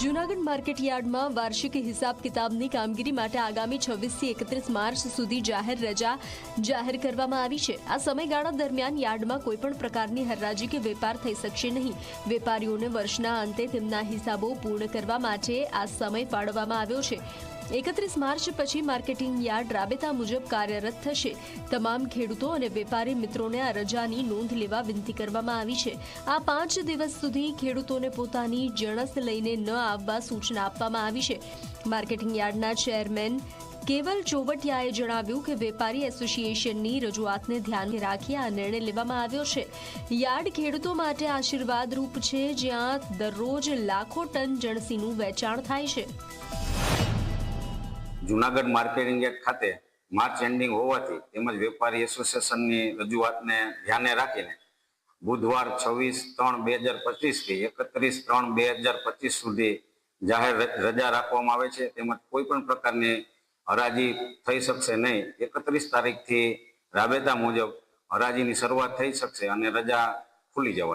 Junagadh market યાર્ડમાં વાર્ષિક હિસાબ કિતાબની કામગીરી માટે આગામી છવ્વીસથી એકત્રીસ માર્ચ સુધી જાહેર રજા જાહેર કરવામાં આવી છે. આ સમયગાળા દરમિયાન યાર્ડમાં કોઈપણ પ્રકારની હરાજી કે વેપાર થઈ શકશે નહીં. વેપારીઓને વર્ષના અંતે તેમના હિસાબો પૂર્ણ કરવા માટે આ સમય ફાળવવામાં આવ્યો છે. એકત્રીસ માર્ચ પછી માર્કેટિંગ યાર્ડ રાબેતા મુજબ કાર્યરત થશે. તમામ ખેડૂતો અને વેપારી મિત્રોને આ રજાની નોંધ લેવા વિનંતી કરવામાં આવી છે. આ પાંચ દિવસ સુધી ખેડૂતોને પોતાની જણસ લઈને ન આવવા સૂચના આપવામાં આવી છે. માર્કેટિંગ યાર્ડના ચેરમેન કેવલ ચોવટિયાએ જણાવ્યું કે વેપારી એસોસિએશનની રજૂઆતને ધ્યાને રાખી આ નિર્ણય લેવામાં આવ્યો છે. યાર્ડ ખેડૂતો માટે આશીર્વાદરૂપ છે, જ્યાં દરરોજ લાખો ટન જણસીનું વેચાણ થાય છે. જુનાગઢ માર્કેટિંગ યાર્ડ ખાતે માર્ચ એન્ડિંગ હોવાથી તેમજ વેપારી એસોસિએશનની રજૂઆતને ધ્યાને રાખીને બુધવાર છવ્વીસ ત્રણ બે હજાર પચીસથી એકત્રીસ ત્રણ બે હજાર પચીસ સુધી જાહેર રજા રાખવામાં આવે છે. તેમજ કોઈ પણ પ્રકારની હરાજી થઈ શકશે નહીં. એકત્રીસ તારીખથી રાબેતા મુજબ હરાજીની શરૂઆત થઈ શકશે અને રજા ખુલી જવાની.